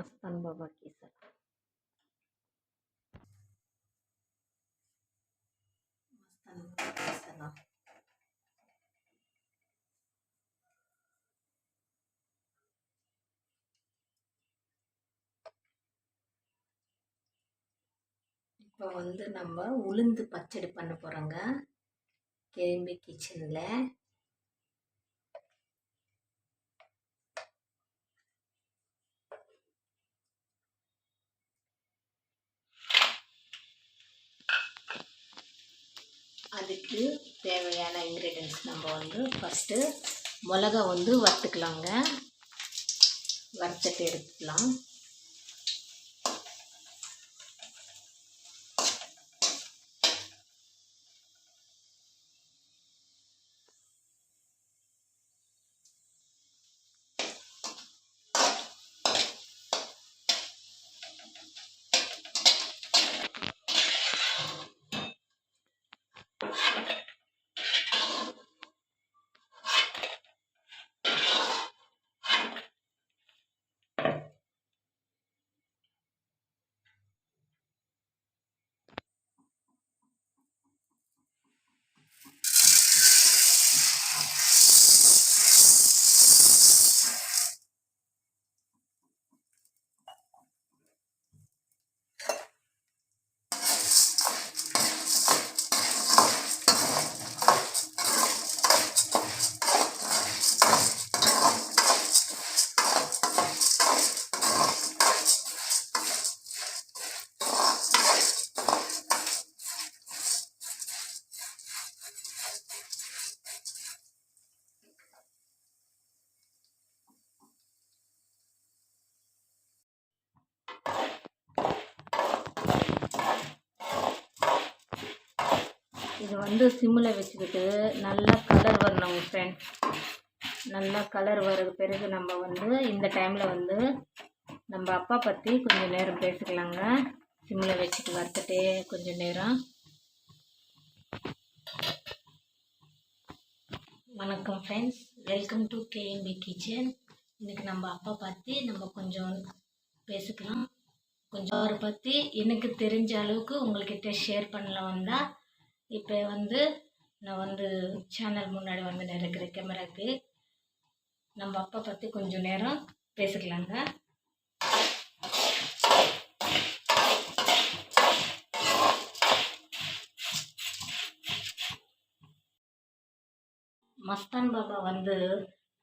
मस्तान बाबा केसर मस्तान बाबा केसर இப்போ வந்து நம்ம உளுந்து பச்சடி பண்ண போகிறோங்க கேஎம்பி கிச்சனில் அதுக்கு தேவையான இன்க்ரீடியன்ஸ் நம்ம வந்து ஃபஸ்ட்டு மிளகா வந்து வறுத்துக்கலாங்க. வறுத்துட்டு எடுத்துக்கலாம் இது வந்து சிம்மில் வச்சுக்கிட்டு நல்லா கலர் வரணும் ஃப்ரெண்ட் நல்லா கலர் வர பிறகு நம்ம வந்து இந்த டைமில் வந்து நம்ம அப்பா பற்றி கொஞ்சம் நேரம் பேசிக்கலாங்க. சிம்மில் வச்சுட்டு வறுத்துட்டே கொஞ்சம் நேரம். வணக்கம் friends welcome to KMP kitchen இன்றைக்கி நம்ம அப்பா பற்றி நம்ம கொஞ்சம் பேசிக்கலாம். கொஞ்சம் அவரை பற்றி எனக்கு தெரிஞ்ச அளவுக்கு உங்கள்கிட்ட ஷேர் பண்ணலாம் தான் இப்போ வந்து நான் வந்து சேனல் முன்னாடி வந்து இருக்கிற கேமராக்கு நம்ம அப்பா பற்றி கொஞ்சம் நேரம் பேசிக்கலாங்க. மஸ்தான் பாபா வந்து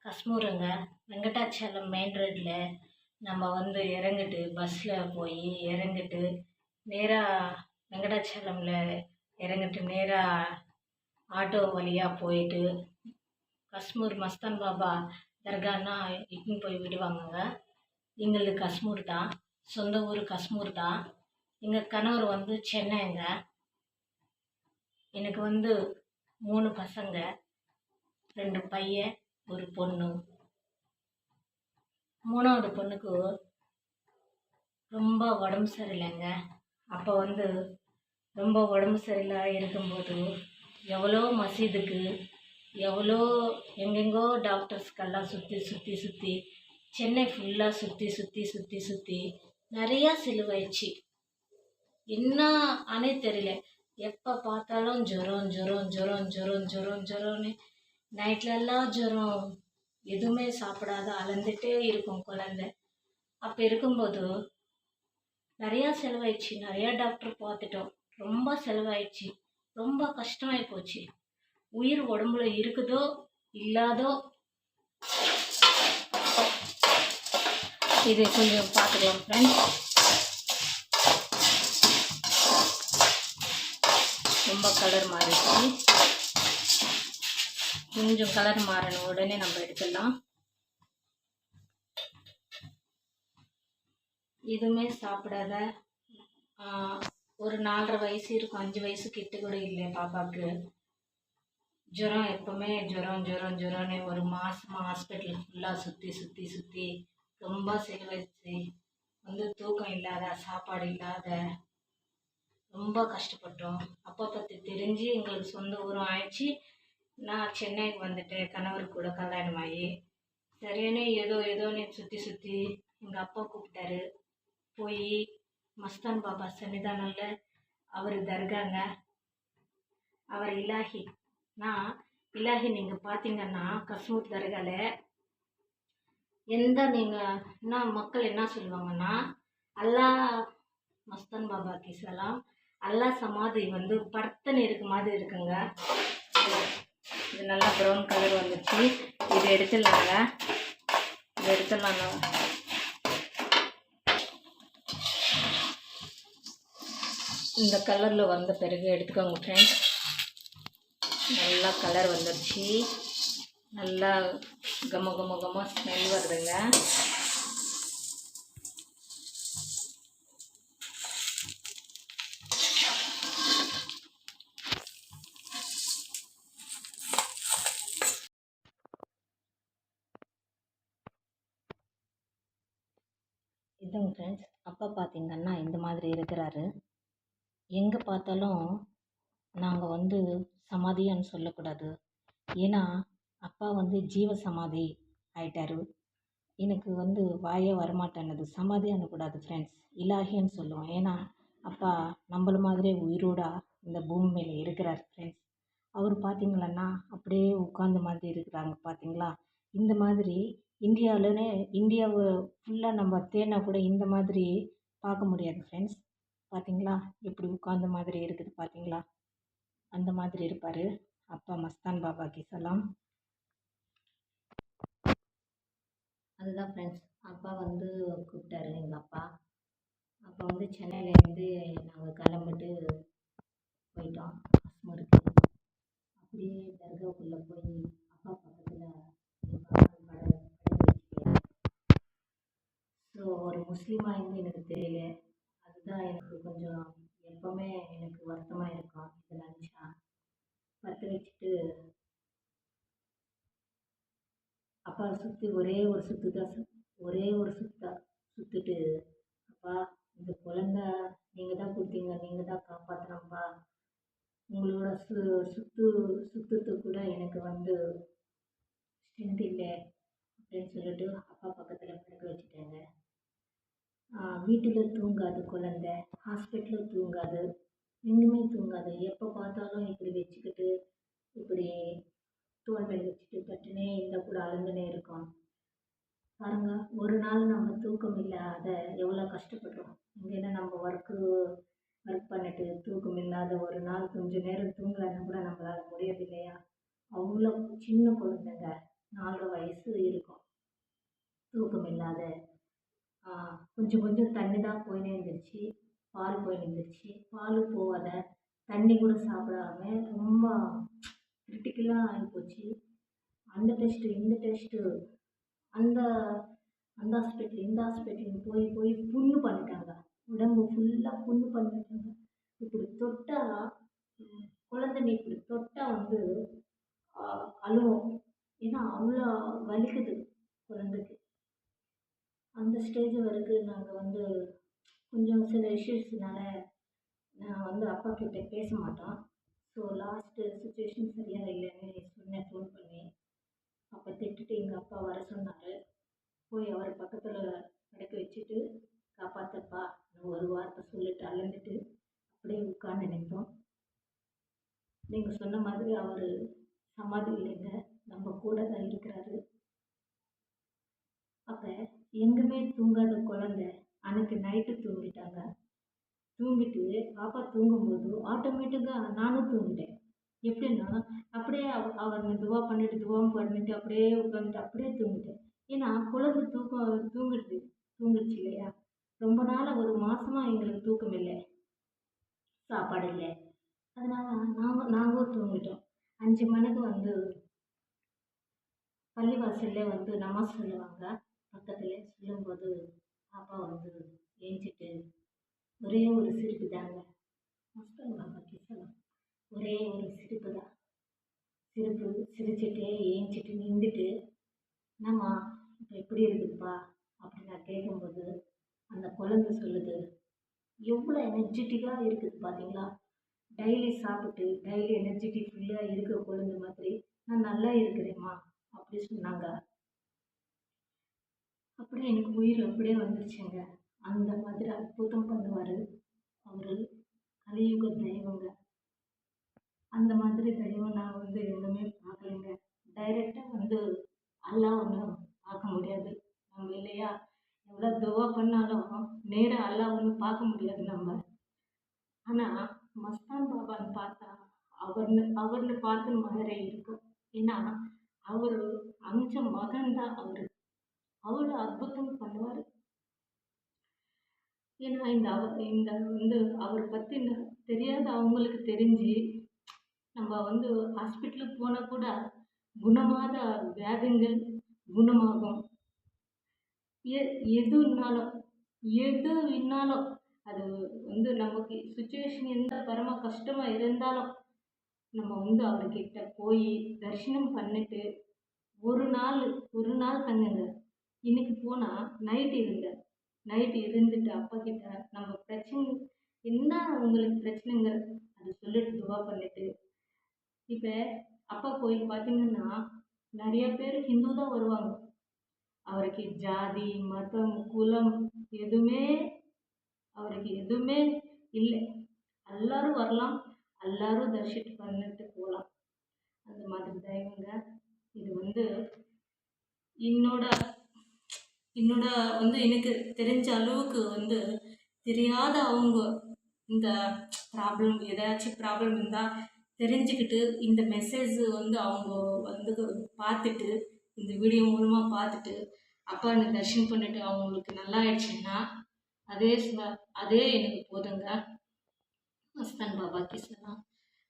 கஸ்மூருங்க. வெங்கடாச்சலம் மெயின் ரோட்டில் நம்ம வந்து இறங்கிட்டு பஸ்ஸில் போய் இறங்கிட்டு நேராக வெங்கடாச்சலமில் இறங்கிட்டு நேராக ஆட்டோ வழியாக போயிட்டு காஷ்மீர் மஸ்தான் பாபா தர்கான்னா இட்டுன்னு போய் விடுவாங்கங்க. எங்களது காஷ்மீர் தான் சொந்த ஊர் காஷ்மீர் தான். எங்கள் கணவர் வந்து சென்னைங்க. எனக்கு வந்து மூணு பசங்க ரெண்டு பையன் ஒரு பொண்ணு. மூணாவது பொண்ணுக்கு ரொம்ப உடம்பு சரியில்லைங்க. அப்போ வந்து ரொம்ப உடம்பு சரியில்லை இருக்கும்போது எவ்வளோ மசீதுக்கு எவ்வளோ எங்கெங்கோ டாக்டர்ஸ்க்கெல்லாம் சுற்றி சுற்றி சுற்றி சென்னை ஃபுல்லாக சுற்றி சுற்றி சுற்றி சுற்றி நிறையா செலவாயிடுச்சு என்ன ஆனே தெரியல. எப்போ பார்த்தாலும் ஜுரம் ஜுரம் ஜுரம் ஜுரம் ஜுரம் ஜுரம்னு நைட்லெல்லாம் ஜுரம். எதுவுமே சாப்பிடாத அலந்துட்டே இருக்கும் குழந்த. அப்போ இருக்கும்போது நிறையா செலவாயிடுச்சு நிறையா டாக்டர் பார்த்துட்டோம். ரொம்ப செலவாயிடுச்சு. ரொம்ப கஷ்டமாயி போச்சு. உயிர் உடம்புல இருக்குதோ இல்லாதோ? இது கொஞ்சம் பார்த்துக்கலாம் ஃப்ரெண்ட்ஸ் ரொம்ப கலர் மாறிடுச்சு. கொஞ்சம் கலர் மாறணும் உடனே நம்ம எடுத்துடலாம். எதுவுமே சாப்பிடாத ஒரு நாலரை வயசு இருக்கும் அஞ்சு வயசு கிட்ட கூட இல்லை பாப்பாவுக்கு. ஜுரம் எப்போவுமே ஜுரம் ஜுரம் ஜுரம்னு ஒரு மாதமாக ஹாஸ்பிட்டல் ஃபுல்லாக சுற்றி சுற்றி சுற்றி ரொம்ப செலவழிச்சு வந்து தூக்கம் இல்லாத சாப்பாடு இல்லாத ரொம்ப கஷ்டப்பட்டோம். அப்பா பற்றி தெரிஞ்சு எங்களுக்கு சொந்த ஊரும் ஆயிடுச்சு. நான் சென்னைக்கு வந்துட்டேன் கணவர் கூட கல்யாணம் ஆகி. சரியான ஏதோ ஏதோன்னு சுற்றி சுற்றி எங்கள் அப்பா கூப்பிட்டாரு. போய் மஸ்தான் பாபா சன்னிதானம்ல அவர் தர்காங்க. அவர் இலாஹி. நான் இலாஹி நீங்கள் பார்த்தீங்கன்னா கஸ்மூர் தர்கால எந்த நீங்கள் என்ன மக்கள் என்ன சொல்லுவாங்கன்னா அல்லாஹ் மஸ்தான் பாபா சலாம் அல்லாஹ் சமாதி வந்து பர்த்தன் இருக்க மாதிரி இருக்குங்க. இது நல்லா ப்ரௌன் கலர் வந்துச்சு. இது எடுத்துடலாங்க. இது எடுத்துடலாங்க. இந்த கலரில் வந்த பிறகு எடுத்துக்கோங்க ஃப்ரெண்ட்ஸ் நல்லா கலர் வந்துடுச்சு நல்லா கம கம கம ஸ்மெல் வருதுங்க இதுங்க ஃப்ரெண்ட்ஸ் அப்பா பார்த்தீங்கன்னா இந்த மாதிரி இருக்கிறாரு எங்கே பார்த்தாலும் நாங்கள் வந்து சமாதின்னு சொல்லக்கூடாது. ஏன்னா அப்பா வந்து ஜீவ சமாதி ஆயிட்டார். எனக்கு வந்து வாயே வரமாட்டேன்னுது. சமாதி அண்ணக்கூடாது ஃப்ரெண்ட்ஸ் இலாகின்னு சொல்லுவோம். ஏன்னா அப்பா நம்மள மாதிரியே உயிரோட இந்த பூமி மேலே இருக்கிறார் ஃப்ரெண்ட்ஸ் அவர் பார்த்தீங்களன்னா அப்படியே உட்காந்த மாதிரி இருக்கிறாங்க பார்த்தீங்களா? இந்த மாதிரி இந்தியாவிலே இந்தியாவை ஃபுல்லாக நம்ம தேடினா கூட இந்த மாதிரி பார்க்க முடியாது ஃப்ரெண்ட்ஸ் பார்த்தீங்களா எப்படி உட்கார்ந்த மாதிரி இருக்குது பார்த்தீங்களா அந்த மாதிரி இருப்பார். அப்பா மஸ்தான் பாபாக்கு சலாம். அதுதான் ஃப்ரெண்ட்ஸ் அப்பா வந்து கூப்பிட்டாரு எங்கள் அப்பா. அப்போ வந்து சென்னையிலேருந்து நாங்கள் கிளம்பிட்டு போயிட்டோம். அஸ்மருக்கு அப்படியே தர்காவுக்குள்ளே போய் அப்பா பக்கத்தில் ஸோ ஒரு முஸ்லீமாக இருந்து எனக்கு தெரியல. தான் எனக்கு கொஞ்சம் எப்போவுமே எனக்கு வருத்தமாக இருக்கும். இதை நினச்சா. பற்ற வச்சுட்டு அப்பா சுற்றி ஒரே ஒரு சுற்று தான் ஒரே ஒரு சுத்தா சுத்துட்டு அப்பா இந்த குழந்த நீங்கள் தான் கொடுத்தீங்க. நீங்கள் தான் காப்பாற்றணும்ப்பா உங்களோட சு சுற்று சுத்தத்துக்கு கூட எனக்கு வந்து ஸ்ட்ரென்த் இல்லை. அப்படின்னு சொல்லிட்டு அப்பா பக்கத்தில் படுக்க வச்சுட்டாங்க. வீட்டில் தூங்காது குழந்த ஹாஸ்பிட்டலில் தூங்காது எங்கேயுமே தூங்காது. எப்போ பார்த்தாலும் இப்படி வச்சுக்கிட்டு இப்படி தோள் மேலே வச்சுட்டு தட்டுனே இருந்தால் கூட அழுந்துனே இருக்கும். பாருங்க ஒரு நாள் நம்ம தூக்கம் இல்லாத எவ்வளோ கஷ்டப்படுறோம் இங்கேனா நம்ம ஒர்க்கு ஒர்க் பண்ணிட்டு தூக்கம் இல்லாத ஒரு நாள் கொஞ்சம் நேரம் தூங்கலைன்னா கூட நம்மளால் முடியாது இல்லையா? அவ்வளோ சின்ன குழந்தைங்க நாலரை வயசு இருக்கும். தூக்கம் இல்லாத கொஞ்சம் கொஞ்சம் தண்ணி தான் போயினே இருந்துச்சு பால் போயின்னு இருந்துச்சு பால் போகாத தண்ணி கூட சாப்பிடாம ரொம்ப கிரிட்டிக்கலாக ஆகிப்போச்சு அந்த டெஸ்ட்டு இந்த டெஸ்ட்டு அந்த அந்த ஹாஸ்பிட்டல் இந்த ஹாஸ்பிட்டலுக்கு போய் போய் புண்ணு பண்ணிட்டாங்க. உடம்பு ஃபுல்லாக புண்ணு பண்ணிட்டாங்க. இப்படி தொட்டால் குழந்தைங்க இப்படி தொட்டால் வந்து அழுவும். ஏன்னா அவ்வளோ வலிக்குது குழந்தைக்கு. அந்த ஸ்டேஜ் வரைக்கும் நாங்கள் வந்து கொஞ்சம் சில இஷ்யூஸ்னால நான் வந்து அப்பா கிட்ட பேச மாட்டோம். ஸோ லாஸ்ட்டு சுச்சுவேஷன் சரியாக இல்லைன்னு சொன்னேன் ஃபோன் பண்ணி. அப்போ திட்டுட்டு எங்கள் அப்பா வர சொன்னார். போய் அவர் பக்கத்தில் படுக்க வச்சுட்டு காப்பாற்றப்பா ஒரு வார்த்தை சொல்லிட்டு அலந்துட்டு அப்படியே உட்காந்து நின்றோம். நீங்கள் சொன்ன மாதிரி அவர் சமாதி இல்லைங்க. நம்ம கூட தான் இருக்கிறாரு. அப்போ எங்குமே தூங்காத குழந்த அன்னைக்கு நைட்டு தூங்கிட்டாங்க. தூங்கிட்டு பாப்பா தூங்கும்போது ஆட்டோமேட்டிக்காக நானும் தூங்கிட்டேன். எப்படின்னா அப்படியே அவர் துவா பண்ணிட்டு துவா பண்ணிட்டு அப்படியே உட்காந்துட்டு அப்படியே தூங்கிட்டேன். ஏன்னா குழந்தை தூக்கம் தூங்குறது தூங்குச்சு இல்லையா? ரொம்ப நாள் ஒரு மாதமாக எங்களுக்கு தூக்கம் இல்லை. சாப்பாடு இல்லை. அதனால் நாங்கள் நாங்களும் தூங்கிட்டோம். அஞ்சு மணிக்கு வந்து பள்ளிவாசல்ல வந்து நமாஸ் சொல்லுவாங்க. பக்கத்தில் சொல்லும்போது பாப்பா வந்து ஏஞ்சிட்டு ஒரே ஒரு சிரிப்பு தாங்க. மஸ்தான் பாபா கிசலாம் ஒரே ஒரு சிரிப்பு தான். சிரிப்பு சிரிச்சுட்டு ஏஞ்சிட்டு நின்றுட்டு என்னம்மா இப்போ எப்படி இருக்குதுப்பா? அப்படின்னு நான் கேட்கும்போது அந்த குழந்தை சொல்லுது எவ்வளோ எனர்ஜெட்டிக்காக இருக்குது பார்த்தீங்களா டெய்லி சாப்பிட்டு டெய்லி எனர்ஜெட்டிக் ஃபுல்லாக இருக்கிற குழந்தை மாதிரி நான் நல்லா இருக்கிறேம்மா அப்படி சொன்னாங்க. அப்படியே எனக்கு உயிர் அப்படியே வந்துருச்சுங்க. அந்த மாதிரி அற்புதம் பண்ணுவார் அவர் கலியுக தெய்வங்க. அந்த மாதிரி தெய்வம் நான் வந்து எதுவுமே பார்க்கலைங்க. டைரெக்டாக வந்து அல்லாஹ் ஒன்றும் பார்க்க முடியாது. நம்ம இல்லையா? எவ்வளோ துவா பண்ணாலும் நேராக அல்லாஹ் ஒன்றும் பார்க்க முடியாது நம்ம. ஆனால் மஸ்தான் பாபான்னு பார்த்தா அவர்னு அவர்னு பார்த்த மாதிரி இருக்கும். ஏன்னா அவர் அமிச்ச மகன் தான் அவர். அவ்வளோ அற்புதம் பண்ணுவார். ஏன்னா இந்த அவ இந்த வந்து அவரை பற்றி தெரியாத அவங்களுக்கு தெரிஞ்சு நம்ம வந்து ஹாஸ்பிட்டலுக்கு போனால் கூட குணமாத வியாதிங்கள் குணமாகும். எ எதுனாலும் எது இன்னாலும் அது வந்து நமக்கு சுச்சுவேஷன் எந்த பரம கஷ்டமாக இருந்தாலும் நம்ம வந்து அவர்கிட்ட போய் தரிசனம் பண்ணிட்டு ஒரு நாள் ஒரு நாள் தங்குங்க. இன்னைக்கு போனால் நைட் இருங்க. நைட் இருந்துட்டு அப்பா கிட்ட நம்ம பிரச்சனை என்ன உங்களுக்கு பிரச்சனைங்க? அது சொல்லிட்டு துவா பண்ணிட்டு இப்போ அப்பா கோயில் பார்த்தீங்கன்னா நிறைய பேர் ஹிந்து தான் வருவாங்க. அவருக்கு ஜாதி மதம் குலம் எதுவுமே அவருக்கு எதுவுமே இல்லை. எல்லாரும் வரலாம். எல்லாரும் தரிசிட்டு பண்ணிட்டு போகலாம் அந்த மாதிரி தயவுங்க. இது வந்து என்னோட என்னோட வந்து எனக்கு தெரிஞ்ச அளவுக்கு வந்து தெரியாத அவங்க இந்த ப்ராப்ளம் ஏதாச்சும் ப்ராப்ளம் இருந்தால் தெரிஞ்சுக்கிட்டு இந்த மெசேஜ் வந்து அவங்க வந்து பார்த்துட்டு இந்த வீடியோ மூலமாக பார்த்துட்டு அப்பான்னு தர்ஷன் பண்ணிட்டு அவங்களுக்கு நல்லா ஆயிடுச்சுன்னா அதே அதே எனக்கு போதுங்க. மஸ்தான் பாபாக்கு சொல்லலாம்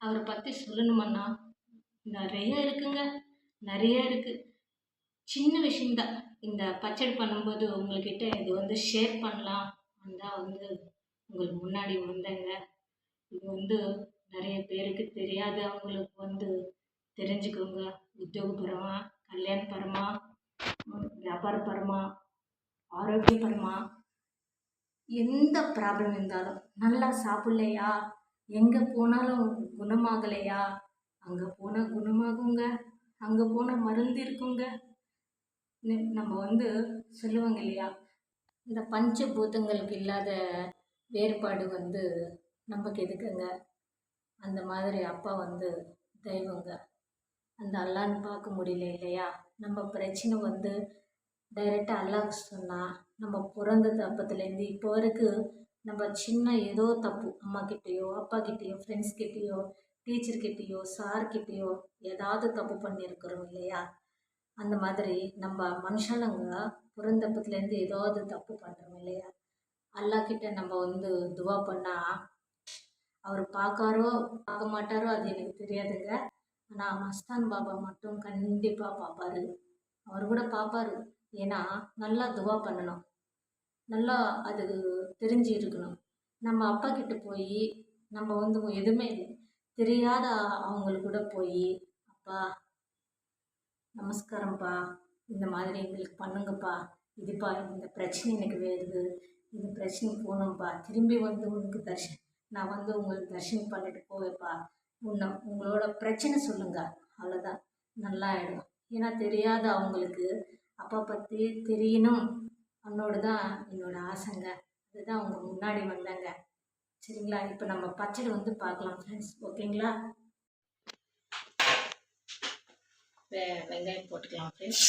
அவரை பற்றி சொல்லணுமன்னா நிறைய இருக்குங்க. நிறைய இருக்குது சின்ன விஷயம்தான். இந்த பச்சடி பண்ணும்போது உங்கள்கிட்ட இது வந்து ஷேர் பண்ணலாம். தான் வந்து உங்களுக்கு முன்னாடி வந்தேங்க. இது வந்து நிறைய பேருக்கு தெரியாது. அவங்களுக்கு வந்து தெரிஞ்சுக்கோங்க. உத்தியோகபரமா கல்யாணபரமா வியாபாரபரமா ஆரோக்கியபரமா எந்த ப்ராப்ளம் இருந்தாலும் நல்லா சாப்பிட்லையா? எங்கே போனாலும் குணமாகலையா? அங்கே போனால் குணமாகுங்க. அங்கே போனால் மருந்து இருக்குங்க. நம்ம வந்து சொல்லுவாங்க இல்லையா? இந்த பஞ்சபூதங்களுக்கு இல்லாத வேறுபாடு வந்து நமக்கு எதுக்குங்க? அந்த மாதிரி அப்பா வந்து தெய்வங்க. அந்த அல்லான்னு பார்க்க முடியல இல்லையா? நம்ம பிரச்சனை வந்து டைரெக்டாக அல்லாஹ் சொன்னால் நம்ம பிறந்த தப்பத்துலேருந்து இப்போ வரைக்கும் நம்ம சின்ன ஏதோ தப்பு அம்மா கிட்டேயோ அப்பா கிட்டேயோ ஃப்ரெண்ட்ஸ் கிட்டேயோ டீச்சர் கிட்டேயோ ஏதாவது தப்பு பண்ணியிருக்கிறோம் இல்லையா? அந்த மாதிரி நம்ம மனுஷனுங்க பிறந்தப்பத்துலேருந்து ஏதாவது தப்பு பண்ணுறோம் இல்லையா? அல்லாஹ் கிட்ட நம்ம வந்து துவா பண்ணால் அவர் பார்க்காரோ பார்க்க மாட்டாரோ அது எனக்கு தெரியாதுங்க. ஆனால் மஸ்தான் பாபா மட்டும் கண்டிப்பாக பார்ப்பாரு. அவர் கூட பார்ப்பாரு. ஏன்னா நல்லா துவா பண்ணணும். நல்லா அது தெரிஞ்சு இருக்கணும். நம்ம அப்பா கிட்ட போய் நம்ம வந்து எதுவுமே இல்லை தெரியாத அவங்களுக்கு கூட போய் அப்பா நமஸ்காரம்ப்பா இந்த மாதிரி எங்களுக்கு பண்ணுங்கப்பா. இதுப்பா இந்த பிரச்சனை எனக்கு வேறுது இந்த பிரச்சனை போகணும்ப்பா திரும்பி வந்து உனக்கு தர்ஷன் நான் வந்து உங்களுக்கு தர்ஷன் பண்ணிட்டு போவேப்பா. உன்னை உங்களோட பிரச்சனை சொல்லுங்க. அவ்வளோதான் நல்லா ஆகிடும் ஏன்னா தெரியாது அவங்களுக்கு அப்பா பற்றி தெரியணும். அவனோடு தான் என்னோட ஆசைங்க. அதுதான் அவங்க முன்னாடி வந்தாங்க. சரிங்களா? இப்போ நம்ம பச்சடி வந்து பார்க்கலாம் ஃப்ரெண்ட்ஸ் ஓகேங்களா? வெங்காயம் போட்டுக்கலாம் ஃப்ரெண்ட்ஸ்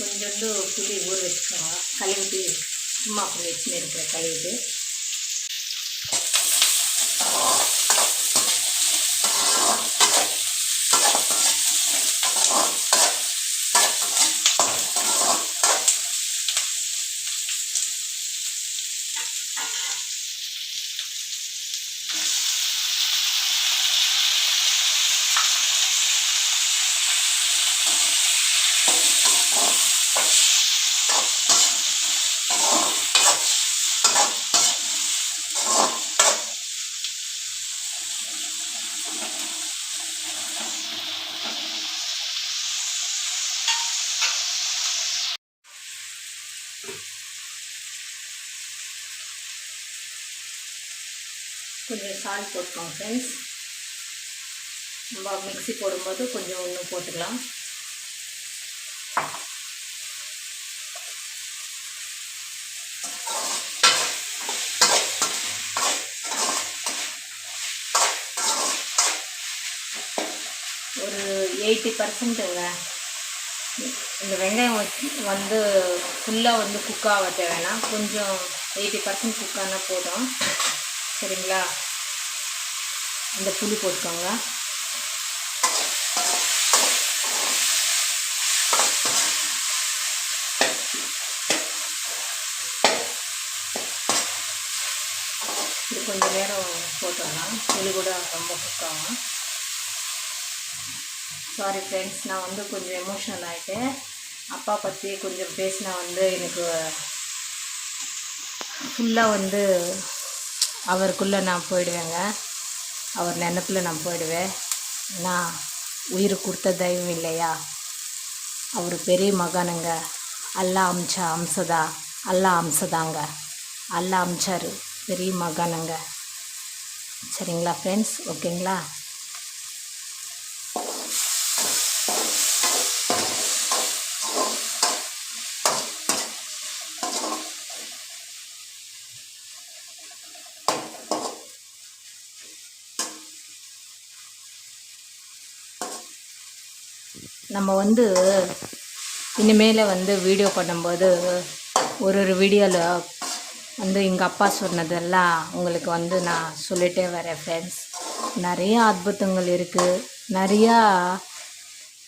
கொஞ்சோண்டு புளி ஊற வச்சுக்கலாம். கழுவிட்டு சும்மா அப்படி வச்சுன்னு இருக்கிற கழுவிட்டு. சால்ட் போட்டுக்கோங்க ஃப்ரெண்ட்ஸ் நம்ம மிக்ஸி போடும்போது கொஞ்சம் இன்னும் போட்டுக்கலாம். ஒரு எயிட்டி பர்சன்ட்டுங்க இந்த வெங்காயம் வச்சு- வந்து ஃபுல்லாக வந்து குக் ஆக தேவைன்னா கொஞ்சம் எயிட்டி பர்சன்ட் குக் ஆனால் போதும். சரிங்களா? இந்த புளி போட்டுக்கோங்க. இது கொஞ்சம் நேரம் போட்டோம்னா புளி கூட ரொம்ப குக் சாரி ஃப்ரெண்ட்ஸ் நான் வந்து கொஞ்சம் எமோஷனல் ஆகிட்டேன் அப்பா பற்றி கொஞ்சம் பேசினா வந்து எனக்கு ஃபுல்லாக வந்து அவருக்குள்ளே நான் போயிடுவேங்க. அவர் நினப்பில் நான் போயிடுவேன். நான் உயிர் கொடுத்த தெய்வம் இல்லையா? அவர் பெரிய மகானுங்க. அல்லா அம்ச அம்சதா? அல்லா அம்சதாங்க. அல்லா அம்சார் பெரிய மகானுங்க. சரிங்களா ஃப்ரெண்ட்ஸ் ஓகேங்களா நம்ம வந்து இனிமேல் வந்து வீடியோ பண்ணும்போது ஒரு ஒரு வீடியோவில் வந்து எங்கள் அப்பா சொன்னதெல்லாம் உங்களுக்கு வந்து நான் சொல்லிகிட்டே வரேன் ஃப்ரெண்ட்ஸ் நிறையா அற்புதங்கள் இருக்குது நிறையா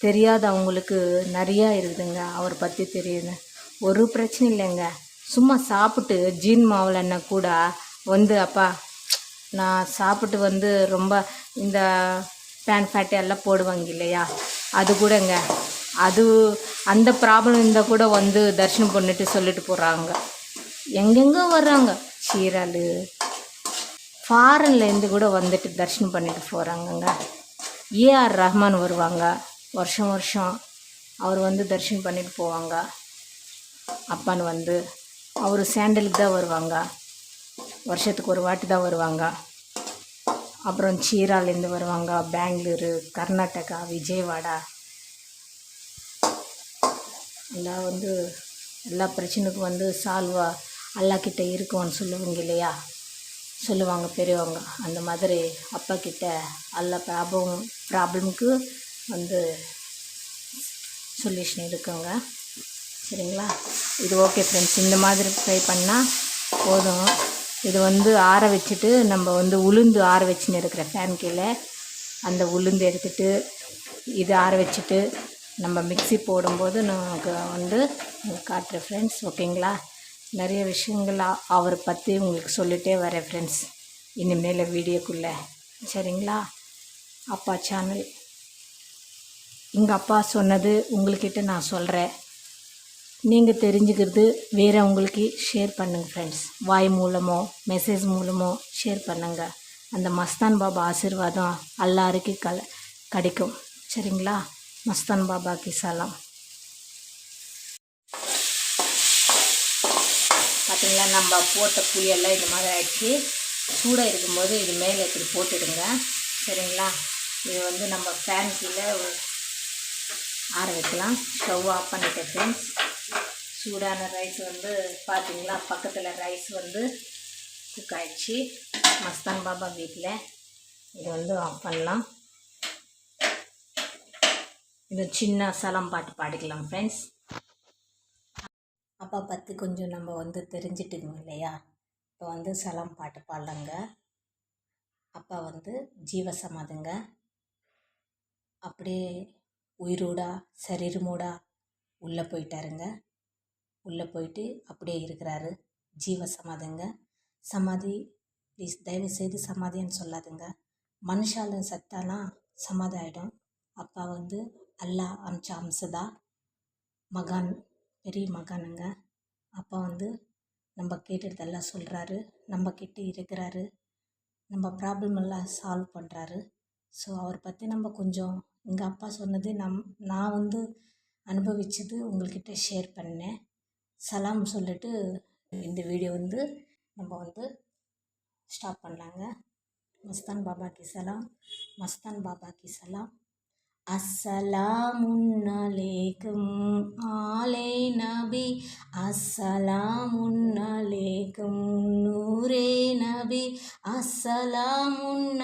தெரியாதவங்களுக்கு நிறையா இருக்குதுங்க. அவரை பற்றி தெரியுது. ஒரு பிரச்சனை இல்லைங்க. சும்மா சாப்பிட்டு ஜீன் மாவுலன்னா கூட வந்து அப்பா நான் சாப்பிட்டு வந்து ரொம்ப இந்த பேன் ஃபேட்டு எல்லாம் போடுவாங்க இல்லையா? அது கூடங்க. அது அந்த ப்ராப்ளம் இருந்தால் கூட வந்து தரிசனம் பண்ணிட்டு சொல்லிட்டு போகிறாங்க எங்கெங்கே வர்றாங்க. சீரால் ஃபாரின்லேருந்து கூட வந்துட்டு தரிசனம் பண்ணிட்டு போகிறாங்கங்க ஏஆர் ரஹ்மான் வருவாங்க. வருஷம் வருஷம் அவர் வந்து தரிசனம் பண்ணிட்டு போவாங்க. அப்பான்னு வந்து. அவர் சேண்டலுக்கு தான் வருவாங்க. வருஷத்துக்கு ஒரு வாட்டி தான் வருவாங்க. அப்புறம் சீராலேருந்து வருவாங்க. பெங்களூரு கர்நாடகா விஜயவாடா. எல்லாம் வந்து எல்லா பிரச்சனைக்கும் வந்து சால்வா அல்லா கிட்ட இருக்கும்னு சொல்லுவாங்க இல்லையா? சொல்லுவாங்க பெரியவங்க. அந்த மாதிரி அப்பா கிட்ட எல்லா ப்ராப்ளம் ப்ராப்ளமுக்கு வந்து சொல்யூஷன் இருக்குங்க. சரிங்களா? இது ஓகே ஃப்ரெண்ட்ஸ் இந்த மாதிரி ட்ரை பண்ணால் போதும். இது வந்து ஆற வச்சுட்டு நம்ம வந்து உளுந்து ஆற வச்சுன்னு இருக்கிற ஃபேன் கீழே அந்த உளுந்து எடுத்துட்டு இது ஆற வச்சுட்டு நம்ம மிக்சி போடும்போது நமக்கு வந்து உங்களுக்கு காட்டுறேன் ஃப்ரெண்ட்ஸ் ஓகேங்களா? நிறைய விஷயங்கள் அவரை பற்றி உங்களுக்கு சொல்லிட்டே வரேன் ஃப்ரெண்ட்ஸ் இனிமேல் வீடியோக்குள்ளே. சரிங்களா? அப்பா சேனல் எங்கள் அப்பா சொன்னது உங்கள்கிட்ட நான் சொல்கிறேன் நீங்கள் தெரிஞ்சுக்கிறது வேறவங்களுக்கு ஷேர் பண்ணுங்கள் ஃப்ரெண்ட்ஸ் வாய் மூலமோ மெசேஜ் மூலமோ ஷேர் பண்ணுங்க. அந்த மஸ்தான் பாபா ஆசீர்வாதம் எல்லாருக்கும் கல கிடைக்கும். சரிங்களா? மஸ்தான் பாபாக்கு சலாம். பார்த்தீங்களா நம்ம போட்ட புளியெல்லாம் இந்த மாதிரி ஆயிடுச்சு. சூடாக இருக்கும்போது இது மேலே இப்படி போட்டுடுங்க. சரிங்களா? இது வந்து நம்ம ஃபேன் கீழே ஆற வைக்கலாம். ஸ்டவ் ஆஃப் பண்ணிட்டேன் ஃப்ரெண்ட்ஸ் சூடான ரைஸ் வந்து பார்த்தீங்களா பக்கத்தில் ரைஸ் வந்து குக் ஆயிடுச்சு. மஸ்தான் பாபா வீட்டில் இது வந்து ஆஃப் பண்ணலாம். இது சின்ன சலம் பாட்டு பாடிக்கலாம் ஃப்ரெண்ட்ஸ் அப்பா பற்றி கொஞ்சம் நம்ம வந்து தெரிஞ்சிட்டுங்க இல்லையா? இப்போ வந்து சலம் பாட்டு பாடலாங்க. அப்பா வந்து ஜீவசமாதிங்க. அப்படியே உயிரோடா சரீரமோடா உள்ளே போயிட்டாருங்க. உள்ளே போயிட்டு அப்படியே இருக்கிறாரு. ஜீவ சமாதிங்க. சமாதி ப்ளீஸ் தயவு செய்து சமாதின்னு சொல்லாதுங்க. மனுஷால சத்தானா சமாதி ஆகிடும் அப்பா வந்து அல்லாஹ் அம்ச அம்சதா. மகான் பெரிய மகானுங்க. அப்பா வந்து நம்ம கேட்டதெல்லாம் சொல்கிறாரு நம்ம கிட்ட இருக்கிறாரு. நம்ம ப்ராப்ளம் எல்லாம் சால்வ் பண்ணுறாரு ஸோ அவரை பற்றி நம்ம கொஞ்சம் எங்கள் அப்பா சொன்னது நம் நான் வந்து அனுபவிச்சது உங்கள்கிட்ட ஷேர் பண்ணேன். சலாம் சொல்லிட்டு இந்த வீடியோ வந்து நம்ம வந்து ஸ்டாப் பண்ணலாங்க. மஸ்தான் பாபா கி சலாம் மஸ்தான் பாபா கி சலாம். அஸ்ஸலாமுன்னலேக்கும் ஆலே நபி அஸ்ஸலாமுன்னலேக்கும் நூரே நபி அஸ்ஸலாமுன்ன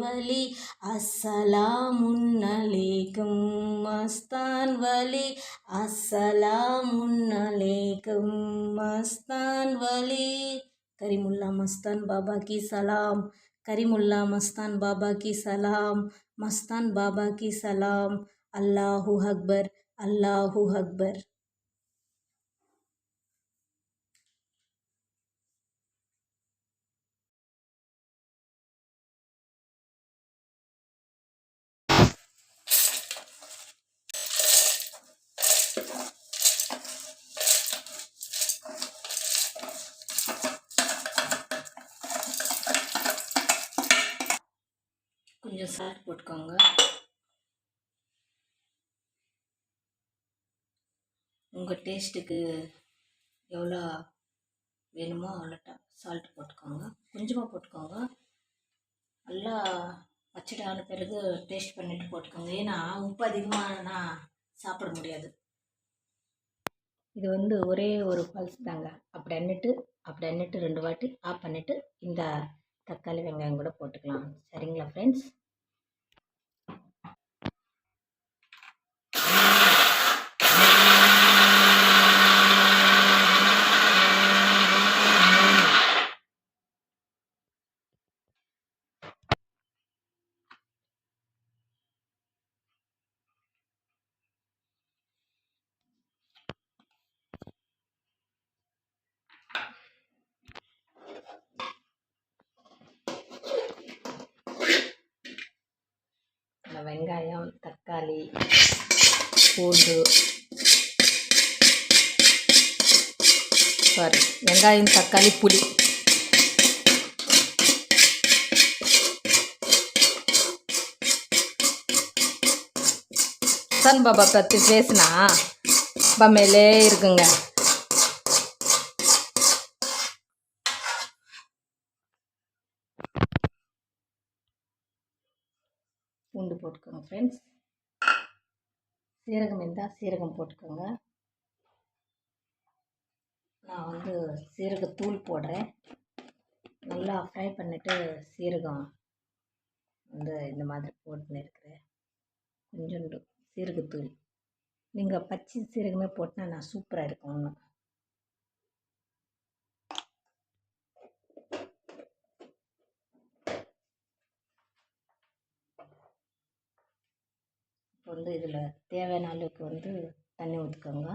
वली अस्सलामुन्नलैकुम मस्तान वली अस्सलामुन्नलैकुम मस्तान वली करीमुल्ला मस्तान बाबा की सलाम, करीमुल्ला मस्तान बाबा की सलाम, मस्तान बाबा की सलाम। अल्लाहु अकबर अल्लाहु अकबर। கொஞ்சம் சால்ட் போட்டுக்கோங்க. உங்கள் டேஸ்ட்டுக்கு எவ்வளோ வேணுமோ அவ்வளோ சால்ட் போட்டுக்கோங்க. கொஞ்சமாக போட்டுக்கோங்க. நல்லா பச்சடி ஆன பிறகு டேஸ்ட் பண்ணிவிட்டு போட்டுக்கோங்க. ஏன்னா உப்பு அதிகமாகனா சாப்பிட முடியாது. இது வந்து ஒரே ஒரு பல்ஸ் தாங்க. அப்படி அன்னிட்டு அப்படி அன்னிட்டு ரெண்டு வாட்டி ஆஃப் பண்ணிவிட்டு இந்த தக்காளி வெங்காயம் கூட போட்டுக்கலாம். சரிங்களா ஃப்ரெண்ட்ஸ் இந்த வெங்காயம் தக்காளி பூண்டு சாரி வெங்காயம் தக்காளி புளி. சன் பாபா பற்றி பேசுனா பம்மையிலே இருக்குங்க. பூண்டு போட்டுக்கோங்க ஃப்ரெண்ட்ஸ் சீரகம் இருந்தால் சீரகம் போட்டுக்கோங்க. நான் வந்து சீரகத்தூள் போடுறேன். நல்லா ஃப்ரை பண்ணிவிட்டு சீரகம் வந்து இந்த மாதிரி போட்டுன்னு இருக்கிறேன். கொஞ்சோண்டு சீரகத்தூள் நீங்கள் பச்சை சீரகமே போட்டினா நான் சூப்பராக இருக்கும் இன்னும். இப்போ வந்து இதில் தேவையான அளவுக்கு வந்து தண்ணி ஊற்றுக்கோங்க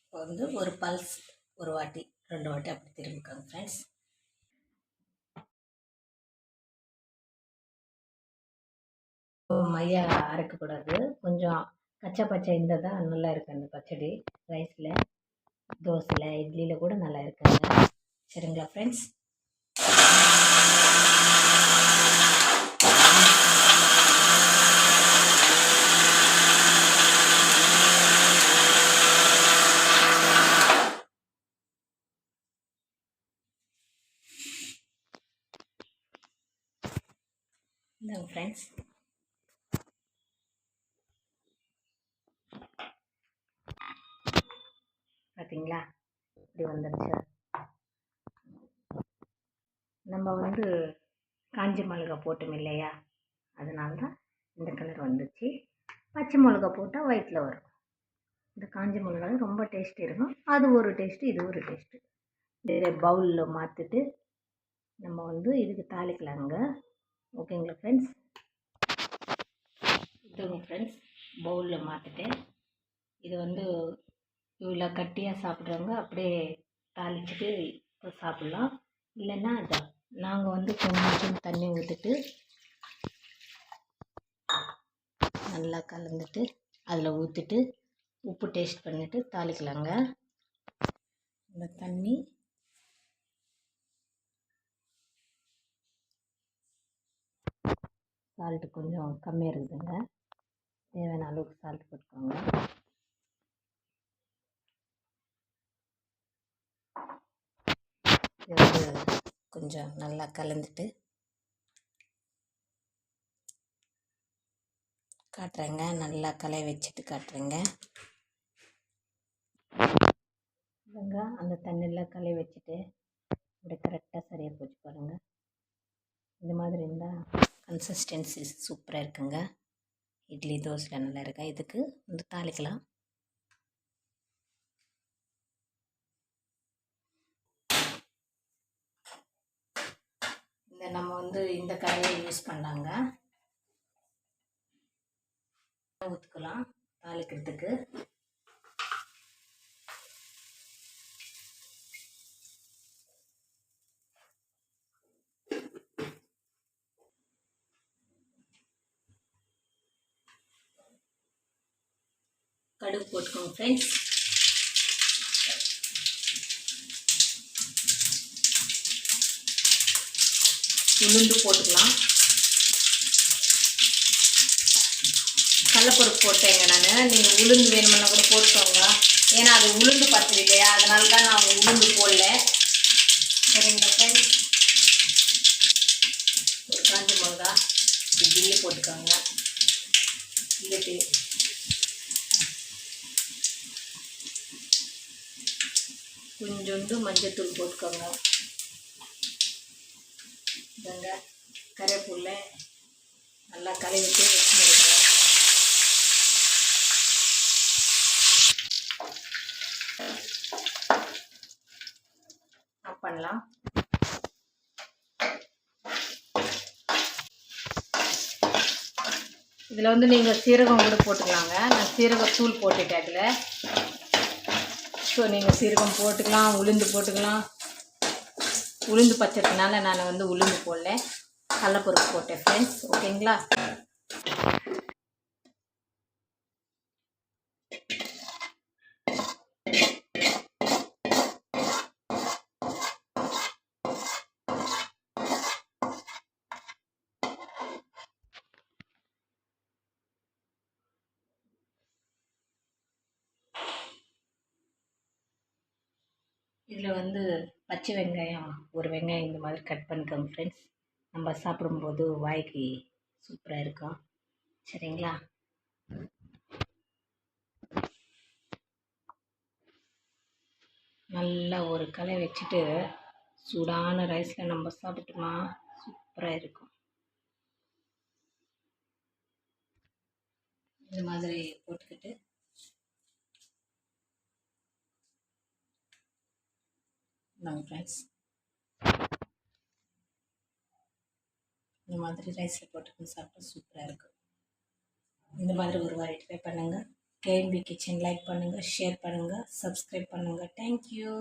இப்போ வந்து ஒரு பல்ஸ் ஒரு வாட்டி ரெண்டு வாட்டி அப்படி திரும்பிக்கோங்க ஃப்ரெண்ட்ஸ் மையா அரைக்கக்கூடாது. கொஞ்சம் கச்சா பச்சை இருந்தால் தான் நல்லா இருக்குது அந்த பச்சடி ரைஸில் தோசையில் இட்லியில் கூட நல்லா இருக்காங்க சரிங்களா ஃப்ரெண்ட்ஸ் ஃப்ரெண்ட்ஸ் ஓகேங்களா இப்படி வந்துடுச்சு நம்ம வந்து காஞ்ச மிளகா போட்டோம் இல்லையா? அதனால தான் இந்த கலர் வந்துச்சு. பச்சை மிளகா போட்டால் ஒயிட்டில் வரும். இந்த காஞ்ச மிளகா ரொம்ப டேஸ்ட் இருக்கும். அது ஒரு டேஸ்ட்டு இது ஒரு டேஸ்ட்டு வேறு பவுலில் மாற்றிட்டு நம்ம வந்து இதுக்கு தாளிக்கலாங்க. ஓகேங்களா ஃப்ரெண்ட்ஸ் இதுங்க ஃப்ரெண்ட்ஸ் பவுலில் மாற்றிட்டேன் இது வந்து இவ்வளோ கட்டியாக சாப்பிட்றவங்க அப்படியே தாளிச்சிட்டு சாப்பிட்லாம். இல்லைன்னா அதான் நாங்கள் வந்து கொஞ்சம் தண்ணி ஊற்றிட்டு நல்லா கலந்துட்டு அதில் ஊற்றிட்டு உப்பு டேஸ்ட் பண்ணிவிட்டு தாளிக்கலாங்க. இந்த தண்ணி சால்ட்டு கொஞ்சம் கம்மியாக இருக்குதுங்க. தேவையான அளவுக்கு சால்ட் போட்டுக்கோங்க. இது வந்து கொஞ்சம் நல்லா கலந்துட்டு காட்டுறேங்க. நல்லா கலை வச்சுட்டு காட்டுறேங்க. இல்லைங்க அந்த தண்ணியில் களை வச்சுட்டு இப்படி கரெக்டாக சரியாக போச்சு பாருங்கள் இந்த மாதிரி இருந்தால் கன்சிஸ்டன்சி சூப்பராக இருக்குங்க. இட்லி தோசையில் நல்லா இருக்கா? இதுக்கு வந்து தாளிக்கலாம். இந்த நம்ம வந்து இந்த கடையை யூஸ் பண்ணாங்க. ஊற்றுக்கலாம் தாளிக்கிறதுக்கு. கடுகு போட்டுக்கோங்க ஃப்ரெண்ட்ஸ் உளுந்து போட்டுக்கலாம். கடலப்பருப்பு போட்டேங்க நான். நீங்கள் உளுந்து வேணுமென்னா கூட போட்டுக்கோங்க. ஏன்னா அது உளுந்து பச்சடி இல்லையா? அதனால தான் நான் உளுந்து போடல. சரிங்களா சார் ஒரு காஞ்சி மிளகா. கில்லி போட்டுக்கோங்க. கில்லிட்டு கொஞ்சோண்டு மஞ்சத்தூள் போட்டுக்கோங்க. இதாங்க கருவேப்பில்லை நல்லா கழுவிட்டு வச்சுருக்கோம் ஆஃப் பண்ணலாம். இதில் வந்து நீங்கள் சீரகம் கூட போட்டுக்கலாங்க. நான் சீரகத்தூள் போட்டுட்டேன் அதில் ஸோ நீங்கள் சீரகம் போட்டுக்கலாம் உளுந்து போட்டுக்கலாம். உளுந்து பச்சத்துனால நான் வந்து உளுந்து போடல. கடலப்பருப்பு போட்டேன் ஃப்ரெண்ட்ஸ் ஓகேங்களா? இதில் வந்து பச்சை வெங்காயம் ஒரு வெங்காயம் இந்த மாதிரி கட் பண்ணிக்கோங்க ஃப்ரெண்ட்ஸ் நம்ம சாப்பிடும்போது வாய்க்கு சூப்பராக இருக்கும். சரிங்களா? நல்லா ஒரு களை வச்சுட்டு சூடான ரைஸில் நம்ம சாப்பிட்டோமா சூப்பராக இருக்கும். இந்த மாதிரி போட்டுக்கிட்டு நாங்கள் ஃப்ரெண்ட்ஸ் இந்த மாதிரி ரைஸில் போட்டுக்கணும் சாப்பிட்டா சூப்பராக இருக்கும். இந்த மாதிரி ஒரு வாரி ட்ரை பண்ணுங்கள் கேஎன்பி கிச்சன் லைக் பண்ணுங்கள் ஷேர் பண்ணுங்கள் சப்ஸ்கிரைப் பண்ணுங்கள் தேங்க்யூ